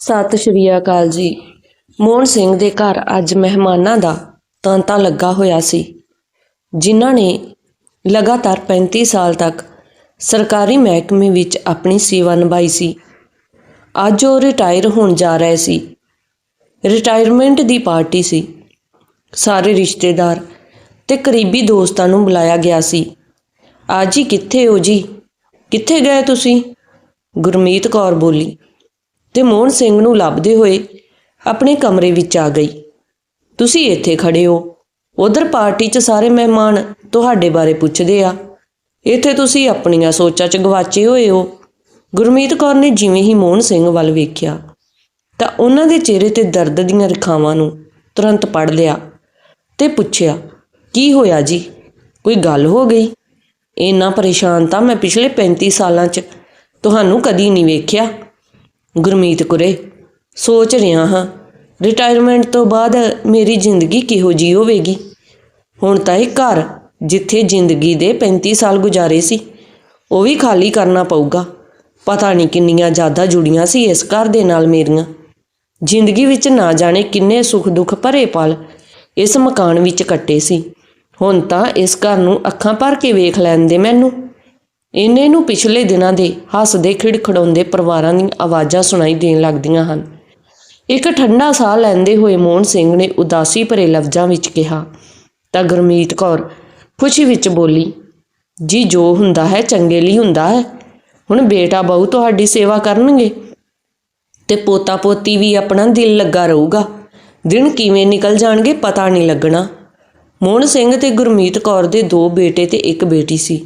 ਸਤਿ ਸ਼੍ਰੀ ਅਕਾਲ ਜੀ। ਮੋਹਨ ਸਿੰਘ ਦੇ ਘਰ ਅੱਜ ਮਹਿਮਾਨਾਂ ਦਾ ਤਾਂਤਾ ਲੱਗਾ ਹੋਇਆ ਸੀ, ਜਿਨ੍ਹਾਂ ਨੇ ਲਗਾਤਾਰ 35 ਸਾਲ ਤੱਕ ਸਰਕਾਰੀ ਮਹਿਕਮੇ ਵਿੱਚ ਆਪਣੀ ਸੇਵਾ ਨਿਭਾਈ ਸੀ। ਅੱਜ ਉਹ ਰਿਟਾਇਰ ਹੋਣ ਜਾ ਰਹੇ ਸੀ। ਰਿਟਾਇਰਮੈਂਟ ਦੀ ਪਾਰਟੀ ਸੀ। ਸਾਰੇ ਰਿਸ਼ਤੇਦਾਰ ਤੇ ਕਰੀਬੀ ਦੋਸਤਾਂ ਨੂੰ ਬੁਲਾਇਆ ਗਿਆ ਸੀ। ਅੱਜ ਹੀ ਕਿੱਥੇ ਹੋ ਜੀ? ਕਿੱਥੇ ਗਏ ਤੁਸੀਂ? ਗੁਰਮੀਤ ਕੌਰ ਬੋਲੀ। ਤੇ ਮੋਹਨ ਸਿੰਘ ਨੂੰ ਲੱਭਦੇ ਹੋਏ ਆਪਣੇ ਕਮਰੇ ਵਿੱਚ ਆ ਗਈ। ਤੁਸੀਂ ਇੱਥੇ ਖੜੇ ਹੋ। ਉਧਰ ਪਾਰਟੀ 'ਚ ਸਾਰੇ ਮਹਿਮਾਨ ਤੁਹਾਡੇ ਬਾਰੇ ਪੁੱਛਦੇ ਆ। ਇੱਥੇ ਤੁਸੀਂ ਆਪਣੀਆਂ ਸੋਚਾਂ 'ਚ ਗਵਾਚੇ ਹੋਏ ਹੋ। ਗੁਰਮੀਤ ਕੌਰ ਨੇ ਜਿਵੇਂ ਹੀ ਮੋਹਨ ਸਿੰਘ ਵੱਲ ਵੇਖਿਆ, ਤਾਂ ਉਹਨਾਂ ਦੇ ਚਿਹਰੇ ਤੇ ਦਰਦ ਦੀਆਂ ਰੇਖਾਵਾਂ ਨੂੰ ਤੁਰੰਤ ਪੜ ਲਿਆ ਤੇ ਪੁੱਛਿਆ, ਕੀ ਹੋਇਆ ਜੀ? ਕੋਈ ਗੱਲ ਹੋ ਗਈ? ਇੰਨਾ ਪਰੇਸ਼ਾਨ ਤਾਂ ਮੈਂ ਪਿਛਲੇ 35 ਸਾਲਾਂ 'ਚ ਤੁਹਾਨੂੰ ਕਦੀ ਨਹੀਂ ਵੇਖਿਆ। ਗੁਰਮੀਤ ਕੁਰੇ, ਸੋਚ ਰਿਹਾ ਹਾਂ ਰਿਟਾਇਰਮੈਂਟ ਤੋਂ ਬਾਅਦ ਮੇਰੀ ਜ਼ਿੰਦਗੀ ਕਿਹੋ ਜੀ ਹੋਵੇਗੀ? ਹੁਣ ਤਾਂ ਇਹ ਘਰ, ਜਿੱਥੇ ਜ਼ਿੰਦਗੀ ਦੇ 35 ਸਾਲ ਗੁਜ਼ਾਰੇ ਸੀ, ਉਹ ਵੀ ਖਾਲੀ ਕਰਨਾ ਪਊਗਾ। ਪਤਾ ਨਹੀਂ ਕਿੰਨੀਆਂ ਜ਼ਿਆਦਾ ਜੁੜੀਆਂ ਸੀ ਇਸ ਘਰ ਦੇ ਨਾਲ ਮੇਰੀਆਂ। ਜ਼ਿੰਦਗੀ ਵਿੱਚ ਨਾ ਜਾਣੇ ਕਿੰਨੇ ਸੁੱਖ ਦੁੱਖ ਭਰੇ ਪਲ ਇਸ ਮਕਾਨ ਵਿੱਚ ਕੱਟੇ ਸੀ। ਹੁਣ ਤਾਂ ਇਸ ਘਰ ਨੂੰ ਅੱਖਾਂ ਭਰ ਕੇ ਵੇਖ ਲੈਂਦੇ ਮੈਨੂੰ। ਇੰਨੇ ਨੂੰ ਪਿਛਲੇ ਦਿਨਾਂ ਦੇ ਹੱਸਦੇ ਖਿੜਖੜਾਉਂਦੇ ਪਰਿਵਾਰਾਂ ਦੀਆਂ ਆਵਾਜ਼ਾਂ ਸੁਣਾਈ ਦੇਣ ਲੱਗਦੀਆਂ ਹਨ। ਇੱਕ ਠੰਡਾ ਸਾਹ ਲੈਂਦੇ ਹੋਏ ਮੋਹਨ ਸਿੰਘ ਨੇ ਉਦਾਸੀ ਭਰੇ ਲਫ਼ਜ਼ਾਂ ਵਿੱਚ ਕਿਹਾ, ਤਾਂ ਗੁਰਮੀਤ ਕੌਰ ਖੁਸ਼ੀ ਵਿੱਚ ਬੋਲੀ, ਜੀ ਜੋ ਹੁੰਦਾ ਹੈ ਚੰਗੇ ਲਈ ਹੁੰਦਾ ਹੈ। ਹੁਣ ਬੇਟਾ ਬਹੂ ਤੁਹਾਡੀ ਸੇਵਾ ਕਰਨਗੇ ਤੇ ਪੋਤਾ ਪੋਤੀ ਵੀ ਆਪਣਾ ਦਿਲ ਲੱਗਾ ਰਹੂਗਾ। ਦਿਨ ਕਿਵੇਂ ਨਿਕਲ ਜਾਣਗੇ ਪਤਾ ਨਹੀਂ ਲੱਗਣਾ। ਮੋਹਨ ਸਿੰਘ ਤੇ ਗੁਰਮੀਤ ਕੌਰ ਦੇ ਦੋ ਬੇਟੇ ਤੇ ਇੱਕ ਬੇਟੀ ਸੀ।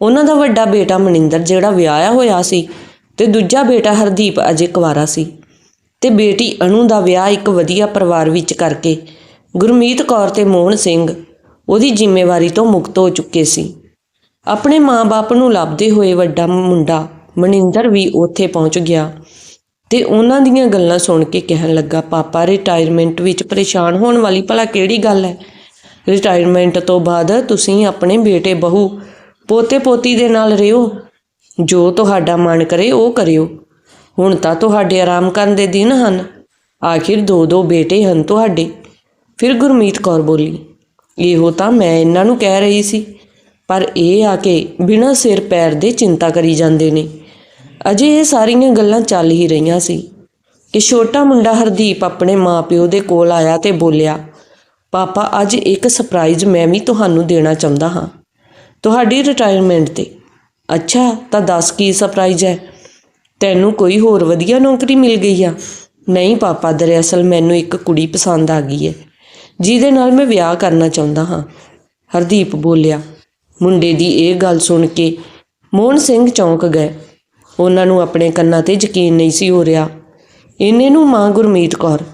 ਉਹਨਾਂ ਦਾ ਵੱਡਾ ਬੇਟਾ ਮਨਿੰਦਰ, ਜਿਹੜਾ ਵਿਆਹਿਆ ਹੋਇਆ ਸੀ ਤੇ ਦੂਜਾ ਬੇਟਾ ਹਰਦੀਪ ਅਜੇ ਕੁਵਾਰਾ ਸੀ। ਤੇ ਬੇਟੀ ਅਨੂ ਦਾ ਵਿਆਹ ਇੱਕ ਵਧੀਆ ਪਰਿਵਾਰ ਵਿੱਚ ਕਰਕੇ ਗੁਰਮੀਤ ਕੌਰ ਤੇ ਮੋਹਨ ਸਿੰਘ ਉਹਦੀ ਜ਼ਿੰਮੇਵਾਰੀ ਤੋਂ ਮੁਕਤ ਹੋ ਚੁੱਕੇ ਸੀ। ਆਪਣੇ ਮਾਂ-ਬਾਪ ਨੂੰ ਲੱਭਦੇ ਹੋਏ ਵੱਡਾ ਮੁੰਡਾ ਮਨਿੰਦਰ ਵੀ ਉੱਥੇ ਪਹੁੰਚ ਗਿਆ ਤੇ ਉਹਨਾਂ ਦੀਆਂ ਗੱਲਾਂ ਸੁਣ ਕੇ ਕਹਿਣ ਲੱਗਾ, ਪਾਪਾ ਰਿਟਾਇਰਮੈਂਟ ਵਿੱਚ ਪਰੇਸ਼ਾਨ ਹੋਣ ਵਾਲੀ ਭਲਾ ਕਿਹੜੀ ਗੱਲ ਹੈ? ਰਿਟਾਇਰਮੈਂਟ ਤੋਂ ਬਾਅਦ ਤੁਸੀਂ ਆਪਣੇ ਬੇਟੇ ਬਹੂ ਪੋਤੇ ਪੋਤੀ ਦੇ ਨਾਲ ਰਹੋ ਜੋ ਤੁਹਾਡਾ ਮਨ ਕਰੇ ਉਹ ਕਰਿਓ। ਹੁਣ ਤਾਂ ਤੁਹਾਡੇ ਆਰਾਮ ਕਰਨ ਦੇ ਦਿਨ ਹਨ। ਆਖਿਰ ਦੋ ਦੋ ਬੇਟੇ ਹਨ ਤੁਹਾਡੇ। ਫਿਰ ਗੁਰਮੀਤ ਕੌਰ ਬੋਲੀ, ਇਹੋ ਤਾਂ ਮੈਂ ਇਹਨਾਂ ਨੂੰ ਕਹਿ ਰਹੀ ਸੀ। ਪਰ ਇਹ ਆ ਕੇ ਬਿਨਾਂ ਸਿਰ ਪੈਰ ਦੇ ਚਿੰਤਾ ਕਰੀ ਜਾਂਦੇ ਨੇ। ਅਜੇ ਇਹ ਸਾਰੀਆਂ ਗੱਲਾਂ ਚੱਲ ਹੀ ਰਹੀਆਂ ਸੀ ਕਿ ਛੋਟਾ ਮੁੰਡਾ ਹਰਦੀਪ ਆਪਣੇ ਮਾਪਿਓ ਦੇ ਕੋਲ ਆਇਆ ਤੇ ਬੋਲਿਆ, ਪਾਪਾ, ਅੱਜ ਇੱਕ ਸਰਪ੍ਰਾਈਜ਼ ਮੈਂ ਵੀ ਤੁਹਾਨੂੰ ਦੇਣਾ ਚਾਹੁੰਦਾ ਹਾਂ। ਤੁਹਾਡੀ ਰਿਟਾਇਰਮੈਂਟ ਤੇ। ਅੱਛਾ, ਤਾਂ ਦੱਸ ਕੀ ਸਰਪ੍ਰਾਈਜ਼ ਹੈ? ਤੈਨੂੰ ਕੋਈ ਹੋਰ ਵਧੀਆ ਨੌਕਰੀ ਮਿਲ ਗਈ ਆ? ਨਹੀਂ ਪਾਪਾ ਦਰਅਸਲ ਮੈਨੂੰ ਇੱਕ ਕੁੜੀ ਪਸੰਦ ਆ ਗਈ ਹੈ, ਜਿਹਦੇ ਨਾਲ ਮੈਂ ਵਿਆਹ ਕਰਨਾ ਚਾਹੁੰਦਾ ਹਾਂ। ਹਰਦੀਪ ਬੋਲਿਆ। ਮੁੰਡੇ ਦੀ ਇਹ ਗੱਲ ਸੁਣ ਕੇ ਮੋਹਨ ਸਿੰਘ ਚੌਂਕ ਗਏ। ਉਹਨਾਂ ਨੂੰ ਆਪਣੇ ਕੰਨਾਂ ਤੇ ਯਕੀਨ ਨਹੀਂ ਸੀ ਹੋ ਰਿਹਾ। ਇਹਨੇ ਨੂੰ ਮਾਂ ਗੁਰਮੀਤ ਕੌਰ,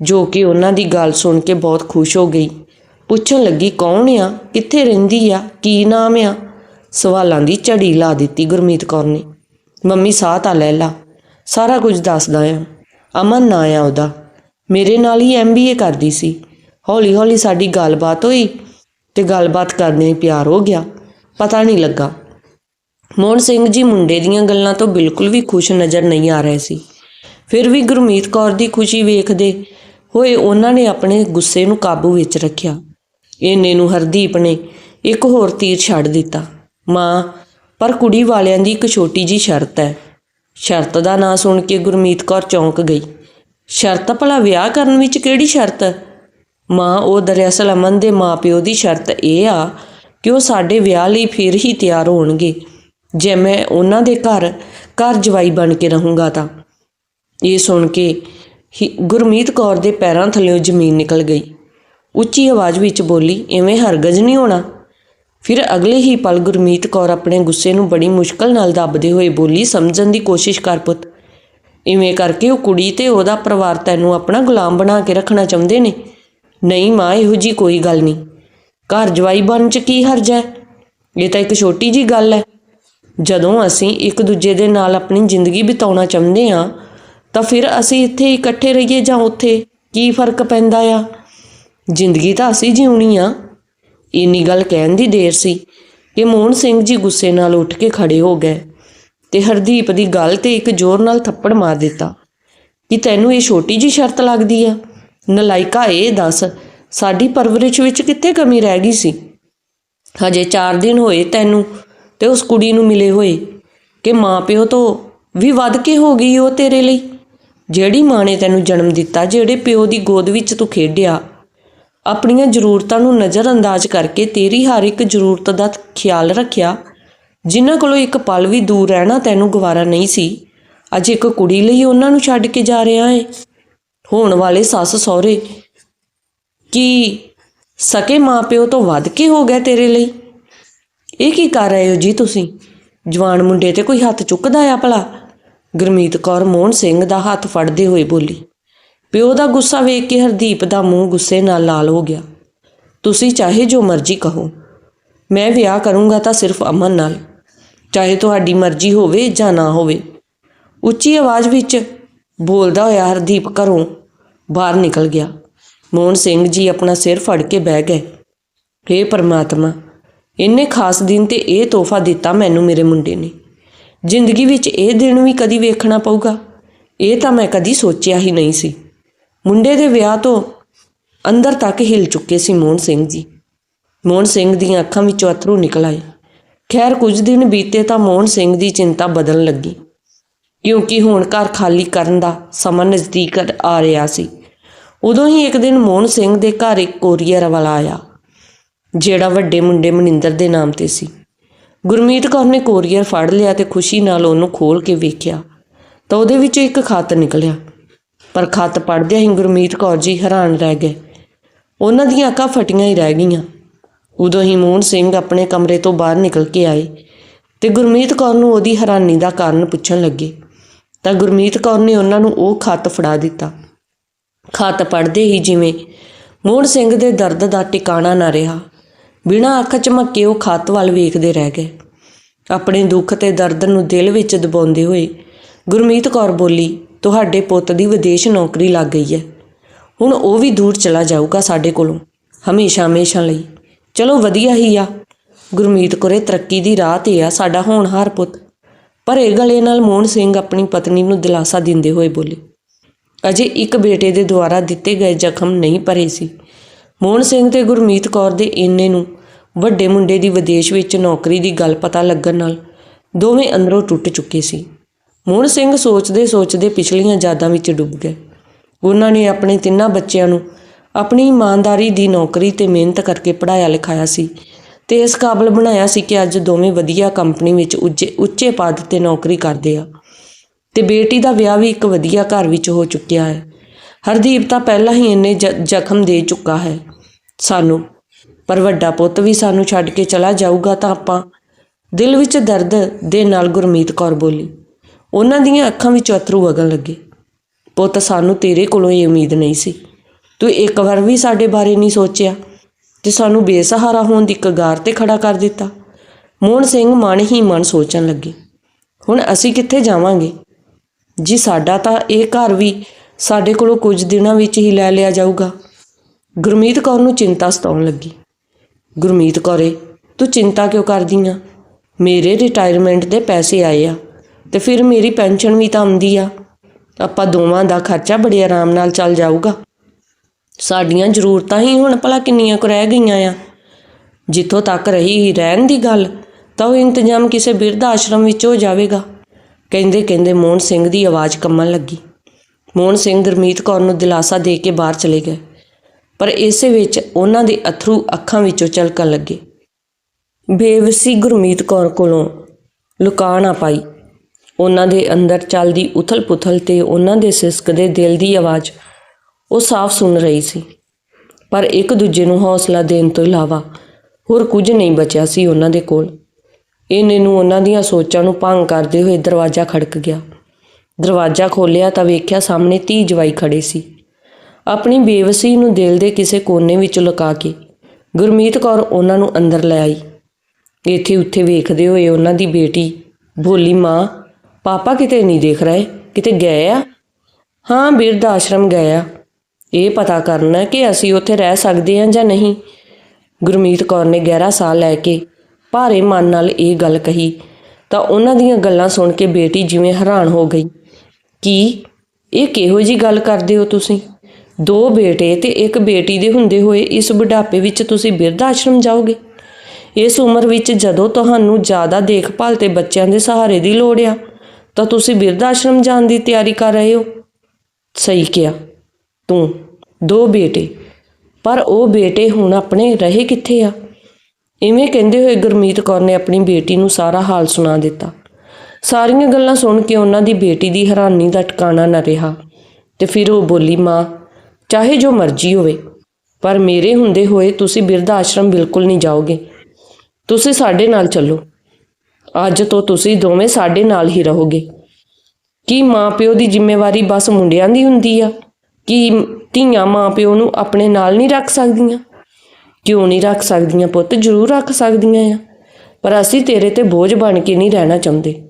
ਜੋ ਕਿ ਉਹਨਾਂ ਦੀ ਗੱਲ ਸੁਣ ਕੇ ਬਹੁਤ ਖੁਸ਼ ਹੋ ਗਈ। ਪੁੱਛਣ ਲੱਗੀ, ਕੌਣ ਆ? ਕਿੱਥੇ ਰਹਿੰਦੀ ਆ? ਕੀ ਨਾਮ ਆ? ਸਵਾਲਾਂ ਦੀ ਝੜੀ ਲਾ ਦਿੱਤੀ ਗੁਰਮੀਤ ਕੌਰ ਨੇ। ਮੰਮੀ, ਸਾਹ ਤਾਂ ਲੈ ਲਾ। ਸਾਰਾ ਕੁਝ ਦੱਸਦਾ ਆ। ਅਮਨ ਨਾਂ ਆ ਉਹਦਾ। ਮੇਰੇ ਨਾਲ ਹੀ ਐਮਬੀਏ ਕਰਦੀ ਸੀ। ਹੌਲੀ ਹੌਲੀ ਸਾਡੀ ਗੱਲਬਾਤ ਹੋਈ ਤੇ ਗੱਲਬਾਤ ਕਰਨੇ ਪਿਆਰ ਹੋ ਗਿਆ। ਪਤਾ ਨਹੀਂ ਲੱਗਾ। ਮੋਹਨ ਸਿੰਘ ਜੀ ਮੁੰਡੇ ਦੀਆਂ ਗੱਲਾਂ ਤੋਂ ਬਿਲਕੁਲ ਵੀ ਖੁਸ਼ ਨਜ਼ਰ ਨਹੀਂ ਆ ਰਹੇ ਸੀ। ਫਿਰ ਵੀ ਗੁਰਮੀਤ ਕੌਰ ਦੀ ਖੁਸ਼ੀ ਵੇਖਦੇ ਹੋਏ ਉਹਨਾਂ ਨੇ ਆਪਣੇ ਗੁੱਸੇ ਨੂੰ ਕਾਬੂ ਵਿੱਚ ਰੱਖਿਆ। ਇੰਨੇ ਨੂੰ ਹਰਦੀਪ ਨੇ ਇੱਕ ਹੋਰ ਤੀਰ ਛੱਡ ਦਿੱਤਾ। ਮਾਂ, ਪਰ ਕੁੜੀ ਵਾਲਿਆਂ ਦੀ ਇੱਕ ਛੋਟੀ ਜੀ ਸ਼ਰਤ ਹੈ। ਸ਼ਰਤ ਦਾ ਨਾਂ ਸੁਣ ਕੇ ਗੁਰਮੀਤ ਕੌਰ ਚੌਂਕ ਗਈ। ਸ਼ਰਤ ਭਲਾ ਵਿਆਹ ਕਰਨ ਵਿੱਚ ਕਿਹੜੀ ਸ਼ਰਤ? ਮਾਂ, ਉਹ ਦਰਅਸਲ ਅਮਨ ਦੇ ਮਾਪਿਓ ਦੀ ਸ਼ਰਤ ਇਹ ਆ ਕਿ ਉਹ ਸਾਡੇ ਵਿਆਹ ਲਈ ਫਿਰ ਹੀ ਤਿਆਰ ਹੋਣਗੇ। ਜੇ ਮੈਂ ਉਹਨਾਂ ਦੇ ਘਰ ਘਰ ਜਵਾਈ ਬਣ ਕੇ ਰਹੂੰਗਾ ਤਾਂ। ਇਹ ਸੁਣ ਕੇ ਹੀ ਗੁਰਮੀਤ ਕੌਰ ਦੇ ਪੈਰਾਂ ਥੱਲੇੋਂ ਜ਼ਮੀਨ ਨਿਕਲ ਗਈ। ਉੱਚੀ ਆਵਾਜ਼ ਵਿੱਚ ਬੋਲੀ, ਐਵੇਂ ਹਰਗਜ਼ ਨਹੀਂ ਹੋਣਾ। ਫਿਰ ਅਗਲੇ ਹੀ ਪਲ ਗੁਰਮੀਤ ਕੌਰ ਆਪਣੇ ਗੁੱਸੇ ਨੂੰ ਬੜੀ ਮੁਸ਼ਕਲ ਨਾਲ ਦੱਬਦੇ ਹੋਏ ਬੋਲੀ, ਸਮਝਣ ਦੀ ਕੋਸ਼ਿਸ਼ ਕਰ ਪੁੱਤ। ਇਵੇਂ ਕਰਕੇ ਉਹ ਕੁੜੀ ਤੇ ਉਹਦਾ ਪਰਿਵਾਰ ਤੈਨੂੰ ਆਪਣਾ ਗੁਲਾਮ ਬਣਾ ਕੇ ਰੱਖਣਾ ਚਾਹੁੰਦੇ ਨੇ? ਨਹੀਂ ਮਾਂ, ਇਹੋ ਜੀ ਕੋਈ ਗੱਲ ਨਹੀਂ। ਘਰ ਜਵਾਈ ਬਣ ਚ ਕੀ ਹਰਜ ਹੈ? ਇਹ ਤਾਂ ਇੱਕ ਛੋਟੀ ਜੀ ਗੱਲ ਹੈ। ਜਦੋਂ ਅਸੀਂ ਇੱਕ ਦੂਜੇ ਦੇ ਨਾਲ ਆਪਣੀ ਜ਼ਿੰਦਗੀ ਬਿਤਾਉਣਾ ਚਾਹੁੰਦੇ ਹਾਂ, ਤਾਂ ਫਿਰ ਅਸੀਂ ਇੱਥੇ ਇਕੱਠੇ ਰਹੀਏ ਜਾਂ ਉੱਥੇ? ਕੀ ਫ਼ਰਕ ਪੈਂਦਾ ਆ? ਜ਼ਿੰਦਗੀ ਤਾਂ ਅਸੀਂ ਜਿਉਣੀ ਆ। ਇੰਨੀ ਗੱਲ ਕਹਿਣ ਦੀ ਦੇਰ ਸੀ ਕਿ ਮੋਹਨ ਸਿੰਘ ਜੀ ਗੁੱਸੇ ਨਾਲ ਉੱਠ ਕੇ ਖੜੇ ਹੋ ਗਏ ਤੇ ਹਰਦੀਪ ਦੀ ਗੱਲ ਤੇ ਇੱਕ ਜ਼ੋਰ ਨਾਲ ਥੱਪੜ ਮਾਰ ਦਿੱਤਾ ਕਿ ਤੈਨੂੰ ਇਹ ਛੋਟੀ ਜੀ ਸ਼ਰਤ ਲੱਗਦੀ ਆ। ਨਲਾਇਕਾ, ਇਹ ਦੱਸ, ਸਾਡੀ ਪਰਵਰਿਸ਼ ਵਿੱਚ ਕਿੱਥੇ ਕਮੀ ਰਹਿ ਗਈ ਸੀ? ਹਜੇ 4 ਦਿਨ ਹੋਏ ਤੈਨੂੰ ਤੇ ਉਸ ਕੁੜੀ ਨੂੰ ਮਿਲੇ ਹੋਏ ਕਿ ਮਾਪਿਓ ਤੋਂ ਵੀ ਵੱਧ ਕੇ ਹੋ ਗਈ ਉਹ ਤੇਰੇ ਲਈ? ਜਿਹੜੀ ਮਾਂ ਨੇ ਤੈਨੂੰ ਜਨਮ ਦਿੱਤਾ, ਜਿਹੜੇ ਪਿਓ ਦੀ ਗੋਦ ਵਿੱਚ ਤੂੰ ਖੇਡਿਆ ਆਪਣੀਆਂ ਜ਼ਰੂਰਤਾਂ ਨੂੰ ਨਜ਼ਰਅੰਦਾਜ਼ ਕਰਕੇ ਤੇਰੀ ਹਰ ਇੱਕ ਜ਼ਰੂਰਤ ਦਾ ਖਿਆਲ ਰੱਖਿਆ। ਜਿਨ੍ਹਾਂ ਕੋਲੋਂ ਇੱਕ ਪਲ ਵੀ ਦੂਰ ਰਹਿਣਾ ਤੈਨੂੰ ਗਵਾਰਾ ਨਹੀਂ ਸੀ, ਅੱਜ ਇੱਕ ਕੁੜੀ ਲਈ ਉਹਨਾਂ ਨੂੰ ਛੱਡ ਕੇ ਜਾ ਰਿਹਾ ਏ। ਹੋਣ ਵਾਲੇ ਸੱਸ ਸਹੁਰੇ, ਕੀ ਸਕੇ ਮਾਪਿਓ ਤੋਂ ਵੱਧ ਕੇ ਹੋ ਗਿਆ ਤੇਰੇ ਲਈ? ਇਹ ਕੀ ਕਰ ਰਹੇ ਹੋ ਜੀ ਤੁਸੀਂ? ਜਵਾਨ ਮੁੰਡੇ ਤੇ ਕੋਈ ਹੱਥ ਚੁੱਕਦਾ ਆ ਭਲਾ? ਗੁਰਮੀਤ ਕੌਰ ਮੋਹਨ ਸਿੰਘ ਦਾ ਹੱਥ ਫੜਦੇ ਹੋਏ ਬੋਲੀ। ਪਿਓ ਦਾ ਗੁੱਸਾ ਵੇਖ ਕੇ ਹਰਦੀਪ ਦਾ ਮੂੰਹ ਗੁੱਸੇ ਨਾਲ ਲਾਲ ਹੋ ਗਿਆ। ਤੁਸੀਂ ਚਾਹੇ ਜੋ ਮਰਜ਼ੀ ਕਹੋ। ਮੈਂ ਵਿਆਹ ਕਰੂੰਗਾ ਤਾਂ ਸਿਰਫ ਅਮਨ ਨਾਲ। ਚਾਹੇ ਤੁਹਾਡੀ ਮਰਜ਼ੀ ਹੋਵੇ ਜਾਂ ਨਾ ਹੋਵੇ। ਉੱਚੀ ਆਵਾਜ਼ ਵਿੱਚ ਬੋਲਦਾ ਹੋਇਆ ਹਰਦੀਪ ਘਰੋਂ ਬਾਹਰ ਨਿਕਲ ਗਿਆ। ਮੋਹਨ ਸਿੰਘ ਜੀ ਆਪਣਾ ਸਿਰ ਫੜ ਕੇ ਬਹਿ ਗਏ। ਹੇ ਪਰਮਾਤਮਾ, ਇੰਨੇ ਖਾਸ ਦਿਨ ਤੇ ਇਹ ਤੋਹਫਾ ਦਿੱਤਾ ਮੈਨੂੰ ਮੇਰੇ ਮੁੰਡੇ ਨੇ। ਜ਼ਿੰਦਗੀ ਵਿੱਚ ਇਹ ਦਿਨ ਵੀ ਕਦੀ ਵੇਖਣਾ ਪਊਗਾ? ਇਹ ਤਾਂ ਮੈਂ ਕਦੀ ਸੋਚਿਆ ਹੀ ਨਹੀਂ ਸੀ। ਮੁੰਡੇ ਦੇ ਵਿਆਹ ਤੋਂ ਅੰਦਰ ਤੱਕ ਹਿਲ ਚੁੱਕੇ ਸੀ ਮੋਹਨ ਸਿੰਘ ਜੀ। ਮੋਹਨ ਸਿੰਘ ਦੀਆਂ ਅੱਖਾਂ ਵਿੱਚੋਂ ਅਥਰੂ ਨਿਕਲ ਆਏ। ਖੈਰ, ਕੁਝ ਦਿਨ ਬੀਤੇ ਤਾਂ ਮੋਹਨ ਸਿੰਘ ਦੀ ਚਿੰਤਾ ਬਦਲਣ ਲੱਗੀ। ਕਿਉਂਕਿ ਹੁਣ ਘਰ ਖਾਲੀ ਕਰਨ ਦਾ ਸਮਾਂ ਨਜ਼ਦੀਕ ਆ ਰਿਹਾ ਸੀ। ਉਦੋਂ ਹੀ ਇੱਕ ਦਿਨ ਮੋਹਨ ਸਿੰਘ ਦੇ ਘਰ ਇੱਕ ਕੋਰੀਅਰ ਵਾਲਾ ਆਇਆ, ਜਿਹੜਾ ਵੱਡੇ ਮੁੰਡੇ ਮਨਿੰਦਰ ਦੇ ਨਾਮ ਤੇ ਸੀ। ਗੁਰਮੀਤ ਕੌਰ ਨੇ ਕੋਰੀਅਰ ਫੜ ਲਿਆ ਤੇ ਖੁਸ਼ੀ ਨਾਲ ਉਹਨੂੰ ਖੋਲ ਕੇ ਵੇਖਿਆ ਤਾਂ ਉਹਦੇ ਵਿੱਚੋਂ ਇੱਕ ਖੱਤ ਨਿਕਲਿਆ। ਪਰ ਖੱਤ ਪੜ੍ਹਦਿਆਂ ਹੀ ਗੁਰਮੀਤ ਕੌਰ ਜੀ ਹੈਰਾਨ ਰਹਿ ਗਏ। ਉਹਨਾਂ ਦੀਆਂ ਅੱਖਾਂ ਫਟੀਆਂ ਹੀ ਰਹਿ ਗਈਆਂ। ਉਦੋਂ ਹੀ ਮੋਹਨ ਸਿੰਘ ਆਪਣੇ ਕਮਰੇ ਤੋਂ ਬਾਹਰ ਨਿਕਲ ਕੇ ਆਏ ਤੇ ਗੁਰਮੀਤ ਕੌਰ ਨੂੰ ਉਹਦੀ ਹੈਰਾਨੀ ਦਾ ਕਾਰਨ ਪੁੱਛਣ ਲੱਗੇ। ਤਾਂ ਗੁਰਮੀਤ ਕੌਰ ਨੇ ਉਹਨਾਂ ਨੂੰ ਉਹ ਖੱਤ ਫੜਾ ਦਿੱਤਾ। ਖੱਤ ਪੜ੍ਹਦੇ ਹੀ ਜਿਵੇਂ ਮੋਹਨ ਸਿੰਘ ਦੇ ਦਰਦ ਦਾ ਟਿਕਾਣਾ ਨਾ ਰਿਹਾ, ਬਿਨਾਂ ਅੱਖ ਝਮੱਕੇ ਉਹ ਖੱਤ ਵੱਲ ਵੇਖਦੇ ਰਹਿ ਗਏ। ਆਪਣੇ ਦੁੱਖ ਤੇ ਦਰਦ ਨੂੰ ਦਿਲ ਵਿੱਚ ਦਬਾਉਂਦੇ ਹੋਏ ਗੁਰਮੀਤ ਕੌਰ ਬੋਲੀ ਤੁਹਾਡੇ ਪੁੱਤ ਦੀ ਵਿਦੇਸ਼ ਨੌਕਰੀ ਲੱਗ ਗਈ ਹੈ। ਹੁਣ ਉਹ ਵੀ ਦੂਰ ਚਲਾ ਜਾਊਗਾ ਸਾਡੇ ਕੋਲੋਂ। ਹਮੇਸ਼ਾ ਹਮੇਸ਼ਾ ਲਈ। ਚਲੋ ਵਧੀਆ ਹੀ ਆ। ਗੁਰਮੀਤ ਕੋਰੇ ਤਰੱਕੀ ਦੀ ਰਾਹ ਤੇ ਆ ਸਾਡਾ ਹੋਣਹਾਰ ਪੁੱਤ। ਪਰ ਇਹ ਗਲੇ ਨਾਲ ਮੋਹਨ ਸਿੰਘ ਆਪਣੀ ਪਤਨੀ ਨੂੰ ਦਿਲਾਸਾ ਦਿੰਦੇ ਹੋਏ ਬੋਲੇ। ਅਜੇ ਇੱਕ ਬੇਟੇ ਦੇ ਦੁਆਰਾ ਦਿੱਤੇ ਗਏ ਜ਼ਖਮ ਨਹੀਂ ਭਰੇ ਸੀ। ਮੋਹਨ ਸਿੰਘ ਤੇ ਗੁਰਮੀਤ ਕੌਰ ਦੇ ਇੰਨੇ ਨੂੰ ਵੱਡੇ ਮੁੰਡੇ ਦੀ ਵਿਦੇਸ਼ ਵਿੱਚ ਨੌਕਰੀ ਦੀ ਗੱਲ ਪਤਾ ਲੱਗਣ ਨਾਲ ਦੋਵੇਂ ਅੰਦਰੋਂ ਟੁੱਟ ਚੁੱਕੇ ਸੀ। ਮੋਹਨ ਸਿੰਘ ਸੋਚਦੇ ਸੋਚਦੇ ਪਿਛਲੀਆਂ ਯਾਦਾਂ ਵਿੱਚ ਡੁੱਬ ਗਏ। ਉਹਨਾਂ ਨੇ ਆਪਣੇ ਤਿੰਨਾਂ ਬੱਚਿਆਂ ਨੂੰ ਆਪਣੀ ਇਮਾਨਦਾਰੀ ਦੀ ਨੌਕਰੀ ਤੇ ਮਿਹਨਤ ਕਰਕੇ ਪੜਾਇਆ ਲਿਖਾਇਆ ਸੀ ਤੇ ਇਸ ਕਾਬਲ ਬਣਾਇਆ ਸੀ ਕਿ ਅੱਜ ਦੋਵੇਂ ਵਧੀਆ ਕੰਪਨੀ ਵਿੱਚ ਉੱਚੇ ਉੱਚੇ ਪਦ ਤੇ ਨੌਕਰੀ ਕਰਦੇ ਆ। ਤੇ ਬੇਟੀ ਦਾ ਵਿਆਹ ਵੀ ਇੱਕ ਵਧੀਆ ਘਰ ਵਿੱਚ ਹੋ ਚੁੱਕਿਆ ਹੈ। ਹਰਦੀਪ ਤਾਂ ਪਹਿਲਾਂ ਹੀ ਇੰਨੇ ਜ- ਜ਼ਖਮ ਦੇ ਚੁੱਕਾ ਹੈ ਸਾਨੂੰ, ਪਰ ਵੱਡਾ ਪੁੱਤ ਵੀ ਸਾਨੂੰ ਛੱਡ ਕੇ ਚਲਾ ਜਾਊਗਾ ਤਾਂ ਆਪਾਂ ਦਿਲ ਵਿੱਚ ਦਰਦ ਦੇ ਨਾਲ ਗੁਰਮੀਤ ਕੌਰ ਬੋਲੀ ਉਹਨਾਂ ਦੀਆਂ ਅੱਖਾਂ ਵਿੱਚ ਅਥਰੂ ਵਗਣ ਲੱਗੇ। ਪੁੱਤ, ਸਾਨੂੰ ਤੇਰੇ ਕੋਲੋਂ ਇਹ ਉਮੀਦ ਨਹੀਂ ਸੀ। ਤੂੰ ਇੱਕ ਵਾਰ ਵੀ ਸਾਡੇ ਬਾਰੇ ਨਹੀਂ ਸੋਚਿਆ ਤੇ ਸਾਨੂੰ ਬੇਸਹਾਰਾ ਹੋਣ ਦੀ ਕਗਾਰ ਤੇ ਖੜਾ ਕਰ ਦਿੱਤਾ। ਮੋਹਨ ਸਿੰਘ ਮਨ ਹੀ ਮਨ ਸੋਚਣ ਲੱਗੇ। ਹੁਣ ਅਸੀਂ ਕਿੱਥੇ ਜਾਵਾਂਗੇ? ਜੀ, ਸਾਡਾ ਤਾਂ ਇਹ ਘਰ ਵੀ ਸਾਡੇ ਕੋਲੋਂ ਕੁਝ ਦਿਨਾਂ ਵਿੱਚ ਹੀ ਲੈ ਲਿਆ ਜਾਊਗਾ। ਗੁਰਮੀਤ ਕੌਰ ਨੂੰ ਚਿੰਤਾ ਸਤਾਉਣ ਲੱਗੀ। ਗੁਰਮੀਤ ਕੌਰੇ, ਤੂੰ ਚਿੰਤਾ ਕਿਉਂ ਕਰਦੀ ਆ? ਮੇਰੇ ਰਿਟਾਇਰਮੈਂਟ ਦੇ ਪੈਸੇ ਆਏ ਆ। ਤੇ ਫਿਰ ਮੇਰੀ ਪੈਨਸ਼ਨ ਵੀ ਤਾਂ ਆਉਂਦੀ ਆ। ਆਪਾਂ ਦੋਵਾਂ ਦਾ ਖਰਚਾ ਬੜੇ ਆਰਾਮ ਨਾਲ ਚੱਲ ਜਾਊਗਾ। ਸਾਡੀਆਂ ਜ਼ਰੂਰਤਾਂ ਹੀ ਹੁਣ ਭਲਾ ਕਿੰਨੀਆਂ ਕੁ ਰਹਿ ਗਈਆਂ ਆ। ਜਿੱਥੋਂ ਤੱਕ ਰਹੀ ਰਹਿਣ ਦੀ ਗੱਲ, ਤਾਂ ਉਹ ਇੰਤਜ਼ਾਮ ਕਿਸੇ ਬਿਰਧ ਆਸ਼ਰਮ ਵਿੱਚ ਹੋ ਜਾਵੇਗਾ। ਕਹਿੰਦੇ ਕਹਿੰਦੇ ਮੋਹਨ ਸਿੰਘ ਦੀ ਆਵਾਜ਼ ਕੰਮਣ ਲੱਗੀ। ਮੋਹਨ ਸਿੰਘ ਗੁਰਮੀਤ ਕੌਰ ਨੂੰ ਦਿਲਾਸਾ ਦੇ ਕੇ ਬਾਹਰ ਚਲੇ ਗਏ। ਪਰ ਇਸੇ ਵਿੱਚ ਉਹਨਾਂ ਦੇ ਅਥਰੂ ਅੱਖਾਂ ਵਿੱਚੋਂ ਝਲਕਣ ਲੱਗੇ। ਬੇਵਸੀ ਗੁਰਮੀਤ ਕੌਰ ਕੋਲੋਂ ਲੁਕਾ ਨਾ ਪਾਈ। ਉਹਨਾਂ ਦੇ ਅੰਦਰ ਚੱਲਦੀ ਉਥਲ-ਪੁਥਲ ਤੇ ਉਹਨਾਂ ਦੇ ਸਿਸਕਦੇ ਦਿਲ ਦੀ ਆਵਾਜ਼, ਉਹ ਸਾਫ਼ ਸੁਣ ਰਹੀ ਸੀ। ਪਰ ਇੱਕ ਦੂਜੇ ਨੂੰ ਹੌਸਲਾ ਦੇਣ ਤੋਂ ਇਲਾਵਾ ਹੋਰ ਕੁਝ ਨਹੀਂ ਬਚਿਆ ਸੀ ਉਹਨਾਂ ਦੇ ਕੋਲ। ਇਹਨੇ ਨੂੰ ਉਹਨਾਂ ਦੀਆਂ ਸੋਚਾਂ ਨੂੰ ਭੰਗ ਕਰਦੇ ਹੋਏ ਦਰਵਾਜ਼ਾ ਖੜਕ ਗਿਆ। ਦਰਵਾਜ਼ਾ ਖੋਲ੍ਹਿਆ ਤਾਂ ਵੇਖਿਆ ਸਾਹਮਣੇ ਧੀ ਜਵਾਈ ਖੜੇ ਸੀ। ਆਪਣੀ ਬੇਵਸੀ ਨੂੰ ਦਿਲ ਦੇ ਕਿਸੇ ਕੋਨੇ ਵਿੱਚ ਲੁਕਾ ਕੇ ਗੁਰਮੀਤ ਕੌਰ ਉਹਨਾਂ ਨੂੰ ਅੰਦਰ ਲੈ ਆਈ। ਇੱਥੇ ਉੱਥੇ ਵੇਖਦੇ ਹੋਏ ਉਹਨਾਂ ਦੀ ਬੇਟੀ ਭੋਲੀ ਮਾਂ ਪਾਪਾ ਕਿਤੇ ਨਹੀਂ ਦੇਖ ਰਹੇ? ਕਿਤੇ ਗਏ ਆ? ਹਾਂ, ਬਿਰਧ ਆਸ਼ਰਮ ਗਏ ਆ। ਇਹ ਪਤਾ ਕਰਨਾ ਕਿ ਅਸੀਂ ਉੱਥੇ ਰਹਿ ਸਕਦੇ ਹਾਂ ਜਾਂ ਨਹੀਂ। ਗੁਰਮੀਤ ਕੌਰ ਨੇ ਗਹਿਰਾ ਸਾਲ ਲੈ ਕੇ ਭਾਰੇ ਮਨ ਨਾਲ ਇਹ ਗੱਲ ਕਹੀ। ਤਾਂ ਉਹਨਾਂ ਦੀਆਂ ਗੱਲਾਂ ਸੁਣ ਕੇ ਬੇਟੀ ਜਿਵੇਂ ਹੈਰਾਨ ਹੋ ਗਈ। ਕੀ? ਇਹ ਕਿਹੋ ਜੀ ਗੱਲ ਕਰਦੇ ਹੋ ਤੁਸੀਂ? ਦੋ ਬੇਟੇ ਤੇ ਇੱਕ ਬੇਟੀ ਦੇ ਹੁੰਦੇ ਹੋਏ ਇਸ ਬੁਢਾਪੇ ਵਿੱਚ ਤੁਸੀਂ ਬਿਰਧ ਆਸ਼ਰਮ ਜਾਓਗੇ? ਇਸ ਉਮਰ ਵਿੱਚ ਜਦੋਂ ਤੁਹਾਨੂੰ ਜ਼ਿਆਦਾ ਦੇਖਭਾਲ ਤੇ ਬੱਚਿਆਂ ਦੇ ਸਹਾਰੇ ਦੀ ਲੋੜ ਆ ਤਾਂ ਤੁਸੀਂ ਬਿਰਧ ਆਸ਼ਰਮ ਜਾਣ ਦੀ ਤਿਆਰੀ ਕਰ ਰਹੇ ਹੋ? ਸਹੀ ਕਿਹਾ। ਤੂੰ, ਦੋ ਬੇਟੇ। ਪਰ ਉਹ ਬੇਟੇ ਹੁਣ ਆਪਣੇ ਰਹੇ ਕਿੱਥੇ ਆ? ਇਵੇਂ ਕਹਿੰਦੇ ਹੋਏ ਗੁਰਮੀਤ ਕੌਰ ਨੇ ਆਪਣੀ ਬੇਟੀ ਨੂੰ ਸਾਰਾ ਹਾਲ ਸੁਣਾ ਦਿੱਤਾ। ਸਾਰੀਆਂ ਗੱਲਾਂ ਸੁਣ ਕੇ ਉਹਨਾਂ ਦੀ ਬੇਟੀ ਦੀ ਹੈਰਾਨੀ ਦਾ ਟਿਕਾਣਾ ਨਾ ਰਿਹਾ ਤੇ ਫਿਰ ਉਹ ਬੋਲੀ, ਮਾਂ, ਚਾਹੇ ਜੋ ਮਰਜ਼ੀ ਹੋਵੇ, ਪਰ ਮੇਰੇ ਹੁੰਦੇ ਹੋਏ ਤੁਸੀਂ ਬਿਰਧ ਆਸ਼ਰਮ ਬਿਲਕੁਲ ਨਹੀਂ ਜਾਓਗੇ। ਤੁਸੀਂ ਸਾਡੇ ਨਾਲ ਚੱਲੋ। ਅੱਜ ਤੋਂ ਤੁਸੀਂ ਦੋਵੇਂ ਸਾਡੇ ਨਾਲ ਹੀ ਰਹੋਗੇ। ਕੀ ਮਾਪਿਓ ਦੀ ਜ਼ਿੰਮੇਵਾਰੀ ਬਸ ਮੁੰਡਿਆਂ ਦੀ ਹੁੰਦੀ ਆ? ਕੀ ਧੀਆਂ ਮਾਪਿਓ ਨੂੰ ਆਪਣੇ ਨਾਲ ਨਹੀਂ ਰੱਖ ਸਕਦੀਆਂ? ਕਿਉਂ ਨਹੀਂ ਰੱਖ ਸਕਦੀਆਂ ਪੁੱਤ? ਜ਼ਰੂਰ ਰੱਖ ਸਕਦੀਆਂ ਆ। ਪਰ ਅਸੀਂ ਤੇਰੇ ਤੇ ਬੋਝ ਬਣ ਕੇ ਨਹੀਂ ਰਹਿਣਾ ਚਾਹੁੰਦੇ।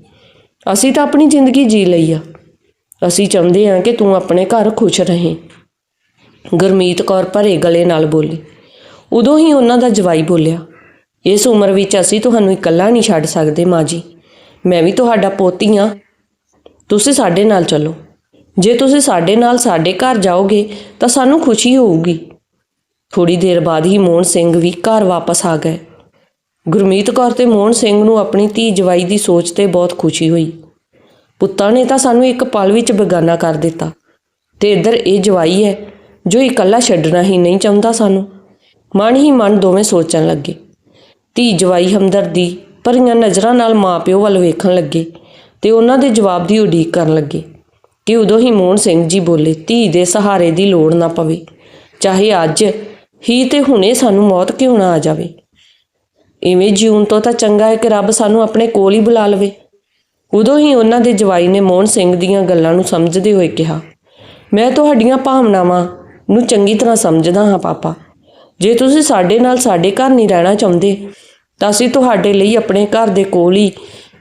ਅਸੀਂ ਤਾਂ ਆਪਣੀ ਜ਼ਿੰਦਗੀ ਜੀ ਲਈ ਆ। ਅਸੀਂ ਚਾਹੁੰਦੇ ਹਾਂ ਕਿ ਤੂੰ ਆਪਣੇ ਘਰ ਖੁਸ਼ ਰਹੇ। ਗੁਰਮੀਤ ਕੌਰ ਭਰੇ ਗਲੇ ਨਾਲ ਬੋਲੀ। ਉਦੋਂ ਹੀ ਉਹਨਾਂ ਦਾ ਜਵਾਈ ਬੋਲਿਆ ਇਸ ਉਮਰ ਵਿੱਚ ਅਸੀਂ ਤੁਹਾਨੂੰ ਇਕੱਲਾ ਨਹੀਂ ਛੱਡ ਸਕਦੇ ਮਾਂ ਜੀ। ਮੈਂ ਵੀ ਤੁਹਾਡਾ ਪੋਤੀ ਹਾਂ। ਤੁਸੀਂ ਸਾਡੇ ਨਾਲ ਚੱਲੋ। ਜੇ ਤੁਸੀਂ ਸਾਡੇ ਨਾਲ ਸਾਡੇ ਘਰ ਜਾਓਗੇ, ਤਾਂ ਸਾਨੂੰ ਖੁਸ਼ੀ ਹੋਊਗੀ। ਥੋੜੀ ਦੇਰ ਬਾਅਦ ਹੀ ਮੋਹਨ ਸਿੰਘ ਵੀ ਘਰ ਵਾਪਸ ਆ ਗਏ। ਗੁਰਮੀਤ ਕੌਰ ਤੇ ਮੋਹਨ ਸਿੰਘ ਨੂੰ ਆਪਣੀ ਧੀ ਜਵਾਈ ਦੀ ਸੋਚ ਤੇ ਬਹੁਤ ਖੁਸ਼ੀ ਹੋਈ। ਪੁੱਤਾਂ ਨੇ ਤਾਂ ਸਾਨੂੰ ਇੱਕ ਪਲ ਵਿੱਚ ਬੇਗਾਨਾ ਕਰ ਦਿੱਤਾ। ਤੇ ਇੱਧਰ ਇਹ ਜਵਾਈ ਹੈ, ਜੋ ਇਕੱਲਾ ਛੱਡਣਾ ਹੀ ਨਹੀਂ ਚਾਹੁੰਦਾ ਸਾਨੂੰ। ਮਨ ਹੀ ਮਨ ਦੋਵੇਂ ਸੋਚਣ ਲੱਗੇ। ਧੀ ਜਵਾਈ ਹਮਦਰਦੀ ਭਰੀਆਂ ਨਜ਼ਰਾਂ ਨਾਲ ਮਾਪਿਓ ਵੱਲ ਵੇਖਣ ਲੱਗੇ ਤੇ ਉਹਨਾਂ ਦੇ ਜਵਾਬ ਦੀ ਉਡੀਕ ਕਰਨ ਲੱਗੇ ਕਿ ਉਦੋਂ ਹੀ ਮੋਹਨ ਸਿੰਘ ਜੀ ਬੋਲੇ, ਧੀ ਦੇ ਸਹਾਰੇ ਦੀ ਲੋੜ ਨਾ ਪਵੇ। ਚਾਹੇ ਅੱਜ ਹੀ ਤੇ ਹੁਣੇ ਸਾਨੂੰ ਮੌਤ ਕਿਉਂ ਨਾ ਆ ਜਾਵੇ? ਇਵੇਂ ਜਿਉਣ ਤੋਂ ਤਾਂ ਚੰਗਾ ਹੈ ਕਿ ਰੱਬ ਸਾਨੂੰ ਆਪਣੇ ਕੋਲ ਹੀ ਬੁਲਾ ਲਵੇ। ਉਦੋਂ ਹੀ ਉਹਨਾਂ ਦੇ ਜਵਾਈ ਨੇ ਮੋਹਨ ਸਿੰਘ ਦੀਆਂ ਗੱਲਾਂ ਨੂੰ ਸਮਝਦੇ ਹੋਏ ਕਿਹਾ, ਮੈਂ ਤੁਹਾਡੀਆਂ ਭਾਵਨਾਵਾਂ ਨੂੰ ਚੰਗੀ ਤਰ੍ਹਾਂ ਸਮਝਦਾ ਹਾਂ, ਪਾਪਾ। ਜੇ ਤੁਸੀਂ ਸਾਡੇ ਨਾਲ ਸਾਡੇ ਘਰ ਨਹੀਂ ਰਹਿਣਾ ਚਾਹੁੰਦੇ, ਤਾਂ ਅਸੀਂ ਤੁਹਾਡੇ ਲਈ ਆਪਣੇ ਘਰ ਦੇ ਕੋਲ ਹੀ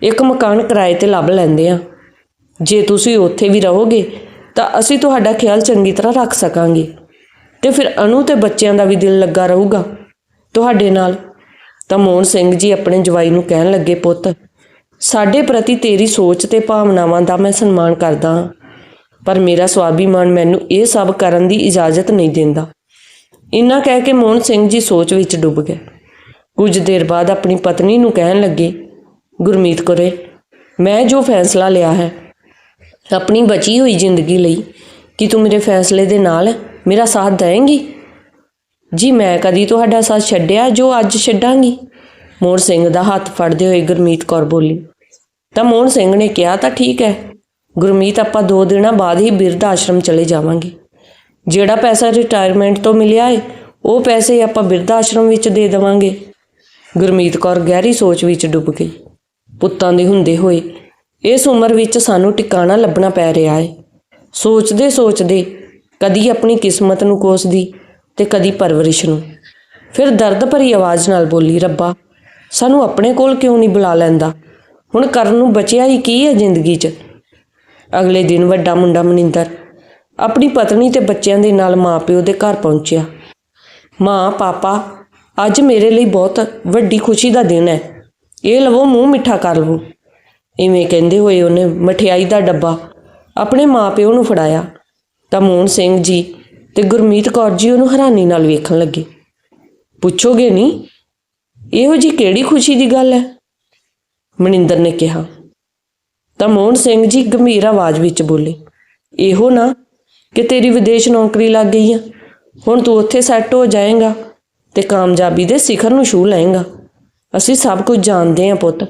ਇੱਕ ਮਕਾਨ ਕਿਰਾਏ ਤੇ ਲੱਭ ਲੈਂਦੇ ਹਾਂ। ਜੇ ਤੁਸੀਂ ਉੱਥੇ ਵੀ ਰਹੋਗੇ, ਤਾਂ ਅਸੀਂ ਤੁਹਾਡਾ ਖਿਆਲ ਚੰਗੀ ਤਰ੍ਹਾਂ ਰੱਖ ਸਕਾਂਗੇ। ਤੇ ਫਿਰ ਅਨੂ ਤੇ ਬੱਚਿਆਂ ਦਾ ਵੀ ਦਿਲ ਲੱਗਾ ਰਹੂਗਾ। ਤੁਹਾਡੇ ਨਾਲ ਤਾਂ ਮੋਹਨ ਸਿੰਘ ਜੀ ਆਪਣੇ ਜਵਾਈ ਨੂੰ ਕਹਿਣ ਲੱਗੇ, ਪੁੱਤ, ਸਾਡੇ ਪ੍ਰਤੀ ਤੇਰੀ ਸੋਚ ਤੇ ਭਾਵਨਾਵਾਂ ਦਾ ਮੈਂ ਸਨਮਾਨ ਕਰਦਾ ਹਾਂ, ਪਰ ਮੇਰਾ ਸਵਾਭੀਮਾਨ ਮੈਨੂੰ ਇਹ ਸਭ ਕਰਨ ਦੀ ਇਜਾਜ਼ਤ ਨਹੀਂ ਦਿੰਦਾ। ਇੰਨਾ ਕਹਿ ਕੇ ਮੋਹਨ ਸਿੰਘ ਜੀ ਸੋਚ ਵਿੱਚ ਡੁੱਬ ਗਏ। ਕੁਝ ਦੇਰ ਬਾਅਦ ਆਪਣੀ ਪਤਨੀ ਨੂੰ ਕਹਿਣ ਲੱਗੇ, ਗੁਰਮੀਤ ਕੌਰੇ, ਮੈਂ ਜੋ ਫੈਸਲਾ ਲਿਆ ਹੈ, ਆਪਣੀ ਬਚੀ ਹੋਈ ਜ਼ਿੰਦਗੀ ਲਈ ਕਿ ਤੂੰ ਮੇਰੇ ਫੈਸਲੇ ਦੇ ਨਾਲ ਮੇਰਾ ਸਾਥ ਦੇਵੇਂਗੀ? ਜੀ, ਮੈਂ ਕਦੀ ਤੁਹਾਡਾ ਸਾਥ ਛੱਡਿਆ ਜੋ ਅੱਜ ਛੱਡਾਂਗੀ? ਮੋਹਨ ਸਿੰਘ ਦਾ ਹੱਥ ਫੜਦੇ ਹੋਏ ਗੁਰਮੀਤ ਕੌਰ ਬੋਲੀ, ਤਾਂ ਮੋਹਨ ਸਿੰਘ ਨੇ ਕਿਹਾ ਤਾਂ ਠੀਕ ਹੈ, ਗੁਰਮੀਤ ਆਪਾਂ ਦੋ ਦਿਨਾਂ ਬਾਅਦ ਹੀ ਬਿਰਧ ਆਸ਼ਰਮ ਚਲੇ ਜਾਵਾਂਗੇ। ਜਿਹੜਾ ਪੈਸਾ ਰਿਟਾਇਰਮੈਂਟ ਤੋਂ ਮਿਲਿਆ ਏ, ਉਹ ਪੈਸੇ ਆਪਾਂ ਬਿਰਧ ਆਸ਼ਰਮ ਵਿੱਚ ਦੇ ਦੇਵਾਂਗੇ। ਗੁਰਮੀਤ ਕੌਰ ਗਹਿਰੀ ਸੋਚ ਵਿੱਚ ਡੁੱਬ ਗਈ। ਪੁੱਤਾਂ ਦੇ ਹੁੰਦੇ ਹੋਏ ਇਸ ਉਮਰ ਵਿੱਚ ਸਾਨੂੰ ਟਿਕਾਣਾ ਲੱਭਣਾ ਪੈ ਰਿਹਾ ਏ। ਸੋਚਦੇ ਸੋਚਦੇ ਕਦੀ ਆਪਣੀ ਕਿਸਮਤ ਨੂੰ ਕੋਸਦੀ ਤੇ ਕਦੀ ਪਰਵਰਿਸ਼ ਨੂੰ। ਫਿਰ ਦਰਦ ਭਰੀ ਆਵਾਜ਼ ਨਾਲ ਬੋਲੀ, ਰੱਬਾ, ਸਾਨੂੰ ਆਪਣੇ ਕੋਲ ਕਿਉਂ ਨਹੀਂ ਬੁਲਾ ਲੈਂਦਾ? ਹੁਣ ਕਰਨ ਨੂੰ ਬਚਿਆ ਹੀ ਕੀ ਹੈ ਜ਼ਿੰਦਗੀ 'ਚ? ਅਗਲੇ ਦਿਨ ਵੱਡਾ ਮੁੰਡਾ ਮਨਿੰਦਰ ਆਪਣੀ ਪਤਨੀ ਤੇ ਬੱਚਿਆਂ ਦੇ ਨਾਲ ਮਾਪਿਓ ਦੇ ਘਰ ਪਹੁੰਚਿਆ। ਮਾਂ, ਪਾਪਾ, ਅੱਜ ਮੇਰੇ ਲਈ ਬਹੁਤ ਵੱਡੀ ਖੁਸ਼ੀ ਦਾ ਦਿਨ ਹੈ। ਇਹ ਲਵੋ, ਮੂੰਹ ਮਿੱਠਾ ਕਰ ਲਵੋ। ਇਵੇਂ ਕਹਿੰਦੇ ਹੋਏ ਉਹਨੇ ਮਠਿਆਈ ਦਾ ਡੱਬਾ ਆਪਣੇ ਮਾਪਿਓ ਨੂੰ ਫੜਾਇਆ। ਤਾਂ ਮੋਹਨ ਸਿੰਘ ਜੀ ਤੇ ਗੁਰਮੀਤ ਕੌਰ ਜੀ ਉਹਨੂੰ ਹੈਰਾਨੀ ਨਾਲ ਵੇਖਣ ਲੱਗੇ। ਪੁੱਛੋਗੇ ਨਹੀਂ, ਇਹੋ ਜੀ ਕਿਹੜੀ ਖੁਸ਼ੀ ਦੀ ਗੱਲ ਹੈ? ਮਨਿੰਦਰ ਨੇ ਕਿਹਾ। ਤਾਂ ਮੋਹਨ ਸਿੰਘ ਜੀ ਗੰਭੀਰ ਆਵਾਜ਼ ਵਿੱਚ ਬੋਲੇ, ਇਹੋ ਨਾ ਕਿ ਤੇਰੀ ਵਿਦੇਸ਼ ਨੌਕਰੀ ਲੱਗ ਗਈ ਆ। ਹੁਣ ਤੂੰ ਉੱਥੇ ਸੈੱਟ ਹੋ ਜਾਏਗਾ ਤੇ ਕਾਮਯਾਬੀ ਦੇ ਸਿਖਰ ਨੂੰ ਛੂ ਲਏਗਾ। ਅਸੀਂ ਸਭ ਕੁਝ ਜਾਣਦੇ ਹਾਂ ਪੁੱਤ।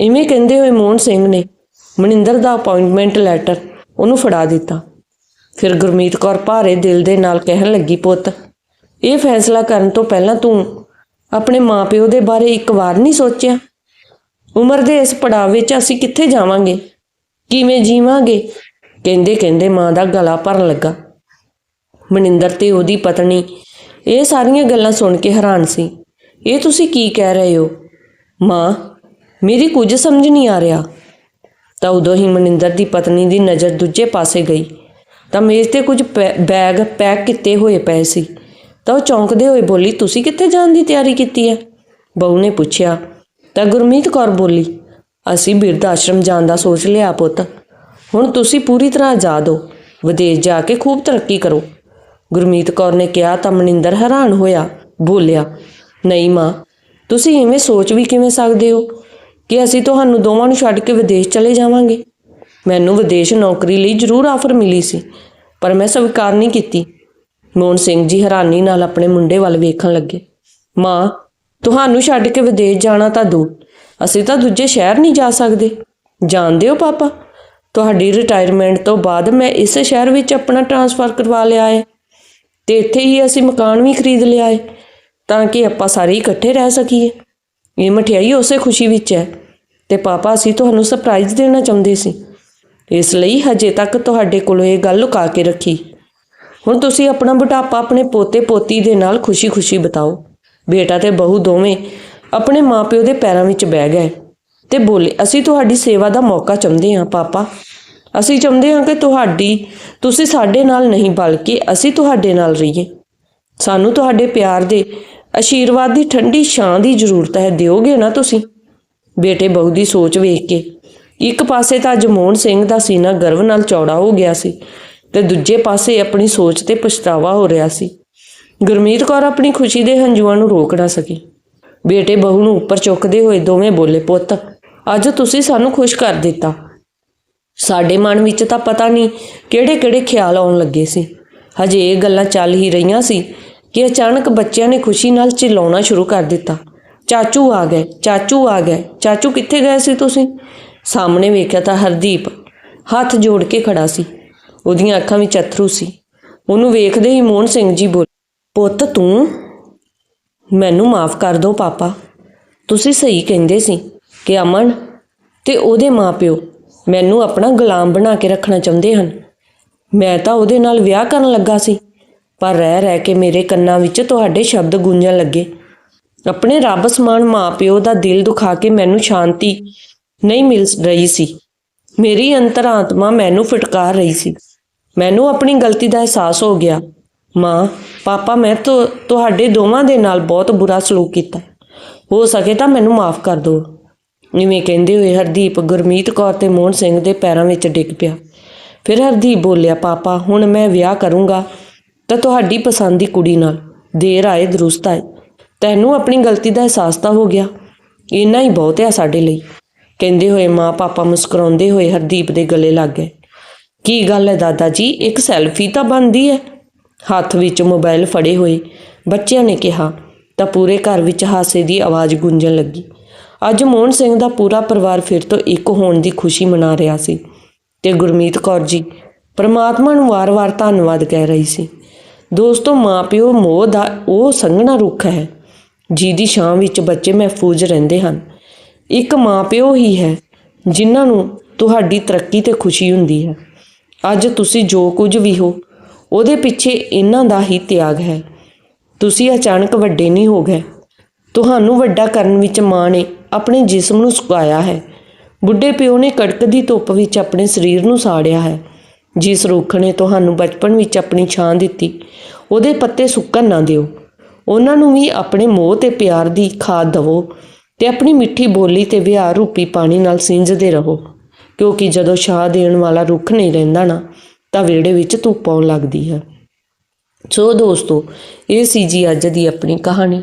ਇਵੇਂ ਕਹਿੰਦੇ ਹੋਏ ਮੋਹਨ ਸਿੰਘ ਨੇ ਮਨਿੰਦਰ ਦਾ ਅਪਾਇੰਟਮੈਂਟ ਲੈਟਰ ਉਹਨੂੰ ਫੜਾ ਦਿੱਤਾ। ਫਿਰ ਗੁਰਮੀਤ ਕੌਰ ਭਾਰੇ ਦਿਲ ਦੇ ਨਾਲ ਕਹਿਣ ਲੱਗੀ, ਪੁੱਤ, ਇਹ ਫੈਸਲਾ ਕਰਨ ਤੋਂ ਪਹਿਲਾਂ ਤੂੰ ਆਪਣੇ ਮਾਪਿਓ ਦੇ ਬਾਰੇ ਇੱਕ ਵਾਰ ਨਹੀਂ ਸੋਚਿਆ? ਉਮਰ ਦੇ ਇਸ ਪੜਾਅ ਵਿੱਚ ਅਸੀਂ ਕਿੱਥੇ ਜਾਵਾਂਗੇ? ਕਿਵੇਂ ਜੀਵਾਂਗੇ? ਕਹਿੰਦੇ ਕਹਿੰਦੇ ਮਾਂ ਦਾ ਗਲਾ ਭਰਨ ਲੱਗਾ। ਮਨਿੰਦਰ ਤੇ ਉਹਦੀ ਪਤਨੀ ਇਹ ਸਾਰੀਆਂ ਗੱਲਾਂ ਸੁਣ ਕੇ ਹੈਰਾਨ ਸੀ। ਇਹ ਤੁਸੀਂ ਕੀ ਕਹਿ ਰਹੇ ਹੋ? ਮਾਂ, ਮੇਰੀ ਕੁਝ ਸਮਝ ਨਹੀਂ ਆ ਰਿਹਾ। ਤਾਂ ਉਦੋਂ ਹੀ ਮਨਿੰਦਰ ਦੀ ਪਤਨੀ ਦੀ ਨਜ਼ਰ ਦੂਜੇ ਪਾਸੇ ਗਈ। ਤਾਂ ਮੇਜ਼ ਤੇ ਕੁਝ ਪੈ- ਬੈਗ ਪੈਕ ਕੀਤੇ ਹੋਏ ਪਏ ਸੀ। ਤਾਂ ਉਹ ਚੌਂਕਦੇ ਹੋਏ ਬੋਲੀ, ਤੁਸੀਂ ਕਿੱਥੇ ਜਾਣ ਦੀ ਤਿਆਰੀ ਕੀਤੀ ਹੈ? ਬਹੂ ਨੇ ਪੁੱਛਿਆ। ਤਾਂ ਗੁਰਮੀਤ ਕੌਰ ਬੋਲੀ, ਅਸੀਂ ਬਿਰਧ ਆਸ਼ਰਮ ਜਾਣ ਦਾ ਸੋਚ ਲਿਆ ਪੁੱਤ। ਹੁਣ ਤੁਸੀਂ ਪੂਰੀ ਤਰ੍ਹਾਂ ਆਜ਼ਾਦ ਹੋ। ਵਿਦੇਸ਼ ਜਾ ਕੇ ਖੂਬ ਤਰੱਕੀ ਕਰੋ। ਗੁਰਮੀਤ ਕੌਰ ਨੇ ਕਿਹਾ ਤਾਂ ਮਨਿੰਦਰ ਹੈਰਾਨ ਹੋਇਆ, ਬੋਲਿਆ, ਨਹੀਂ ਮਾਂ, ਤੁਸੀਂ ਇਵੇਂ ਸੋਚ ਵੀ ਕਿਵੇਂ ਸਕਦੇ ਹੋ ਕਿ ਅਸੀਂ ਤੁਹਾਨੂੰ ਦੋਵਾਂ ਨੂੰ ਛੱਡ ਕੇ ਵਿਦੇਸ਼ ਚਲੇ ਜਾਵਾਂਗੇ? ਮੈਨੂੰ ਵਿਦੇਸ਼ ਨੌਕਰੀ ਲਈ ਜ਼ਰੂਰ ਆਫਰ ਮਿਲੀ ਸੀ, ਪਰ ਮੈਂ ਸਵੀਕਾਰ ਨਹੀਂ ਕੀਤੀ। ਮੋਹਨ ਸਿੰਘ ਜੀ ਹੈਰਾਨੀ ਨਾਲ ਆਪਣੇ ਮੁੰਡੇ ਵੱਲ ਵੇਖਣ ਲੱਗੇ। ਮਾਂ, ਤੁਹਾਨੂੰ ਛੱਡ ਕੇ ਵਿਦੇਸ਼ ਜਾਣਾ ਤਾਂ ਦੂਰ, ਅਸੀਂ ਤਾਂ ਦੂਜੇ ਸ਼ਹਿਰ ਨਹੀਂ ਜਾ ਸਕਦੇ। ਜਾਣਦੇ ਹੋ ਪਾਪਾ? ਤੁਹਾਡੀ ਰਿਟਾਇਰਮੈਂਟ ਤੋਂ ਬਾਅਦ ਮੈਂ ਇਸ ਸ਼ਹਿਰ ਵਿੱਚ ਆਪਣਾ ਟ੍ਰਾਂਸਫਰ ਕਰਵਾ ਲਿਆ ਹੈ ਤੇ ਇੱਥੇ ਹੀ ਅਸੀਂ ਮਕਾਨ ਵੀ ਖਰੀਦ ਲਿਆ ਹੈ ਤਾਂ ਕਿ ਆਪਾਂ ਸਾਰੇ ਇਕੱਠੇ ਰਹਿ ਸਕੀਏ। ਇਹ ਮਠਿਆਈ ਉਸੇ ਖੁਸ਼ੀ ਵਿੱਚ ਹੈ ਤੇ ਪਾਪਾ ਅਸੀਂ ਤੁਹਾਨੂੰ ਸਰਪ੍ਰਾਈਜ਼ ਦੇਣਾ ਚਾਹੁੰਦੇ ਸੀ। ਇਸ ਲਈ ਹਜੇ ਤੱਕ ਤੁਹਾਡੇ ਕੋਲੋਂ ਇਹ ਗੱਲ ਲੁਕਾ ਕੇ ਰੱਖੀ। ਹੁਣ ਤੁਸੀਂ ਆਪਣਾ ਬੁਢਾਪਾ ਆਪਣੇ ਪੋਤੇ ਪੋਤੀ ਦੇ ਨਾਲ ਖੁਸ਼ੀ-ਖੁਸ਼ੀ ਬਿਤਾਓ। ਬੇਟਾ ਤੇ ਬਹੂ ਦੋਵੇਂ ਆਪਣੇ ਮਾਪਿਓ ਦੇ ਪੈਰਾਂ ਵਿੱਚ ਬਹਿ ਗਏ। ਤੇ ਬੋਲੇ, ਅਸੀਂ ਤੁਹਾਡੀ ਸੇਵਾ ਦਾ ਮੌਕਾ ਚਾਹੁੰਦੇ ਹਾਂ, ਪਾਪਾ। ਅਸੀਂ ਚਾਹੁੰਦੇ ਹਾਂ ਕਿ ਤੁਹਾਡੀ, ਤੁਸੀਂ ਸਾਡੇ ਨਾਲ ਨਹੀਂ, ਬਲਕਿ ਅਸੀਂ ਤੁਹਾਡੇ ਨਾਲ ਰਹੀਏ। ਸਾਨੂੰ ਤੁਹਾਡੇ ਪਿਆਰ ਦੇ ਆਸ਼ੀਰਵਾਦ ਦੀ ਠੰਡੀ ਛਾਂ ਦੀ ਜ਼ਰੂਰਤ ਹੈ, ਦਿਓਗੇ ਨਾ ਤੁਸੀਂ? ਬੇਟੇ ਬਹੂ ਦੀ ਸੋਚ ਵੇਖ ਕੇ, ਇੱਕ ਪਾਸੇ ਤਾਂ ਅੱਜ ਮੋਹਨ ਸਿੰਘ ਦਾ ਸੀਨਾ ਗਰਵ ਨਾਲ ਚੌੜਾ ਹੋ ਗਿਆ ਸੀ, ਤੇ ਦੂਜੇ ਪਾਸੇ ਆਪਣੀ ਸੋਚ ਤੇ ਪਛਤਾਵਾ ਹੋ ਰਿਹਾ ਸੀ। ਗੁਰਮੀਤ ਕੌਰ ਆਪਣੀ ਖੁਸ਼ੀ ਦੇ ਹੰਝੂਆਂ ਨੂੰ ਰੋਕ ਨਾ ਸਕੀ। ਬੇਟੇ ਬਹੂ ਨੂੰ ਉੱਪਰ ਚੁੱਕਦੇ ਹੋਏ ਦੋਵੇਂ ਬੋਲੇ, ਪੁੱਤ ਅੱਜ ਤੁਸੀਂ ਸਾਨੂੰ ਖੁਸ਼ ਕਰ ਦਿੱਤਾ। ਸਾਡੇ ਮਨ ਵਿੱਚ ਤਾਂ ਪਤਾ ਨਹੀਂ ਕਿਹੜੇ-ਕਿਹੜੇ ਖਿਆਲ ਆਉਣ ਲੱਗੇ ਸੀ। ਹਜੇ ਇਹ ਗੱਲਾਂ ਚੱਲ ਹੀ ਰਹੀਆਂ ਸੀ ਕਿ ਅਚਾਨਕ ਬੱਚਿਆਂ ਨੇ ਖੁਸ਼ੀ ਨਾਲ ਚਿল্ਲਾਉਣਾ ਸ਼ੁਰੂ ਕਰ ਦਿੱਤਾ। ਚਾਚੂ ਆ ਗਏ, ਚਾਚੂ ਆ ਗਏ, ਚਾਚੂ ਕਿੱਥੇ ਗਏ ਸੀ ਤੁਸੀਂ? ਸਾਹਮਣੇ ਵੇਖਿਆ ਤਾਂ ਹਰਦੀਪ ਹੱਥ ਜੋੜ ਕੇ ਖੜਾ ਸੀ। ਉਹਦੀਆਂ ਅੱਖਾਂ ਵਿੱਚ ਅਥਰੂ ਸੀ। ਉਹਨੂੰ ਵੇਖਦੇ ਹੀ ਮੋਹਨ ਸਿੰਘ ਜੀ ਬੋਲੇ, ਪੁੱਤ ਤੂੰ ਮੈਨੂੰ ਮਾਫ ਕਰ ਦਿਓ ਪਾਪਾ। ਤੁਸੀਂ ਸਹੀ ਕਹਿੰਦੇ ਸੀ। ਕਿ ਅਮਨ ਤੇ ਉਹਦੇ ਮਾਪਿਓ ਮੈਨੂੰ ਆਪਣਾ ਗੁਲਾਮ ਬਣਾ ਕੇ ਰੱਖਣਾ ਚਾਹੁੰਦੇ ਹਨ। ਮੈਂ ਤਾਂ ਉਹਦੇ ਨਾਲ ਵਿਆਹ ਕਰਨ ਲੱਗਾ ਸੀ, ਪਰ ਰਹਿ ਰਹਿ ਕੇ ਮੇਰੇ ਕੰਨਾਂ ਵਿੱਚ ਤੁਹਾਡੇ ਸ਼ਬਦ ਗੂੰਜਣ ਲੱਗੇ। ਆਪਣੇ ਰੱਬ ਸਮਾਨ ਮਾਪਿਓ ਦਾ ਦਿਲ ਦੁਖਾ ਕੇ ਮੈਨੂੰ ਸ਼ਾਂਤੀ ਨਹੀਂ ਮਿਲ ਰਹੀ ਸੀ। ਮੇਰੀ ਅੰਤਰਾਤਮਾ ਮੈਨੂੰ ਫਟਕਾਰ ਰਹੀ ਸੀ। ਮੈਨੂੰ ਆਪਣੀ ਗਲਤੀ ਦਾ ਅਹਿਸਾਸ ਹੋ ਗਿਆ। ਮਾਂ, ਪਾਪਾ, ਮੈਂ ਤੁਹਾਡੇ ਦੋਵਾਂ ਦੇ ਨਾਲ ਬਹੁਤ ਬੁਰਾ ਸਲੂਕ ਕੀਤਾ। ਹੋ ਸਕੇ ਤਾਂ ਮੈਨੂੰ ਮਾਫ ਕਰ ਦਿਓ। ਇਵੇਂ ਕਹਿੰਦੇ ਹੋਏ, ਹਰਦੀਪ ਗੁਰਮੀਤ ਕੌਰ ਤੇ ਮੋਹਨ ਸਿੰਘ ਦੇ ਪੈਰਾਂ ਵਿੱਚ ਡਿੱਗ ਪਿਆ। ਫਿਰ ਹਰਦੀਪ ਬੋਲਿਆ, ਪਾਪਾ, ਹੁਣ ਮੈਂ ਵਿਆਹ ਕਰੂੰਗਾ ਤਾਂ ਤੁਹਾਡੀ ਪਸੰਦ ਦੀ ਕੁੜੀ ਨਾਲ ਦੇਰ ਆਏ, ਦਰੁਸਤ ਆਏ। ਤੈਨੂੰ ਆਪਣੀ ਗਲਤੀ ਦਾ ਅਹਿਸਾਸ ਤਾਂ ਹੋ ਗਿਆ। ਇੰਨਾ ਹੀ ਬਹੁਤ ਹੈ ਸਾਡੇ ਲਈ। ਕਹਿੰਦੇ ਹੋਏ ਮਾਂ ਪਾਪਾ ਮੁਸਕਰਾਉਂਦੇ ਹੋਏ ਹਰਦੀਪ ਦੇ ਗਲੇ ਲੱਗ ਗਏ। ਕੀ ਗੱਲ ਹੈ ਦਾਦਾ ਜੀ? ਇੱਕ ਸੈਲਫੀ ਤਾਂ ਬਣਦੀ ਹੈ। ਹੱਥ ਵਿੱਚ ਮੋਬਾਈਲ ਫੜੇ ਹੋਏ ਬੱਚਿਆਂ ਨੇ ਕਿਹਾ ਤਾਂ ਪੂਰੇ ਘਰ ਵਿੱਚ ਹਾਸੇ ਦੀ ਆਵਾਜ਼ ਗੂੰਜਣ ਲੱਗੀ। ਅੱਜ ਮੋਹਨ ਸਿੰਘ ਦਾ ਪੂਰਾ ਪਰਿਵਾਰ ਫਿਰ ਤੋਂ ਇੱਕ ਹੋਣ ਦੀ ਖੁਸ਼ੀ ਮਨਾ ਰਿਹਾ ਸੀ ਤੇ ਗੁਰਮੀਤ ਕੌਰ ਜੀ ਪਰਮਾਤਮਾ ਨੂੰ ਵਾਰ-ਵਾਰ ਧੰਨਵਾਦ ਕਹਿ ਰਹੀ ਸੀ। ਦੋਸਤੋ, ਮਾਪਿਓ, ਮੋਹ ਦਾ ਉਹ ਸੰਘਣਾ ਰੁੱਖ ਹੈ, ਜਿਹਦੀ ਛਾਂ ਵਿੱਚ ਬੱਚੇ ਮਹਿਫੂਜ਼ ਰਹਿੰਦੇ ਹਨ। ਇੱਕ ਮਾਪਿਓ ਹੀ ਹੈ, ਜਿਨ੍ਹਾਂ ਨੂੰ ਤੁਹਾਡੀ ਤਰੱਕੀ ਤੇ ਖੁਸ਼ੀ ਹੁੰਦੀ ਹੈ। ਅੱਜ ਤੁਸੀਂ ਜੋ ਕੁਝ ਵੀ ਹੋ, ਉਹਦੇ ਪਿੱਛੇ ਇਹਨਾਂ ਦਾ ਹੀ ਤਿਆਗ ਹੈ। ਤੁਸੀਂ ਅਚਾਨਕ ਵੱਡੇ ਨਹੀਂ ਹੋ ਗਏ। ਤੁਹਾਨੂੰ ਵੱਡਾ ਕਰਨ ਵਿੱਚ ਮਾਂ ਨੇ ਆਪਣੇ ਜਿਸਮ ਨੂੰ ਸੁਕਾਇਆ ਹੈ। ਬੁੱਢੇ ਪਿਓ ਨੇ ਕੜਕਦੀ ਧੁੱਪ ਵਿੱਚ ਆਪਣੇ ਸਰੀਰ ਨੂੰ ਸਾੜਿਆ ਹੈ। ਜਿਸ ਰੁੱਖ ਨੇ ਤੁਹਾਨੂੰ ਬਚਪਨ ਵਿੱਚ ਆਪਣੀ ਛਾਂ ਦਿੱਤੀ, ਉਹਦੇ ਪੱਤੇ ਸੁੱਕਣ ਨਾ ਦਿਓ। ਉਹਨਾਂ ਨੂੰ ਵੀ ਆਪਣੇ ਮੋਹ ਤੇ ਪਿਆਰ ਦੀ ਖਾਦ ਦਵੋ ਤੇ ਆਪਣੀ ਮਿੱਠੀ ਬੋਲੀ ਤੇ ਵਿਹਾਰ ਰੂਪੀ ਪਾਣੀ ਨਾਲ ਸਿੰਜਦੇ ਰਹੋ। ਕਿਉਂਕਿ ਜਦੋਂ ਛਾਂ ਦੇਣ ਵਾਲਾ ਰੁੱਖ ਨਹੀਂ ਰਹਿੰਦਾ ਨਾ, ਤਾਂ ਵਿਹੜੇ ਵਿੱਚ ਧੁੱਪ ਆਉਣ ਲੱਗਦੀ ਹੈ। ਸੋ ਦੋਸਤੋ, ਇਹ ਸੀ ਜੀ ਅੱਜ ਦੀ ਆਪਣੀ ਕਹਾਣੀ।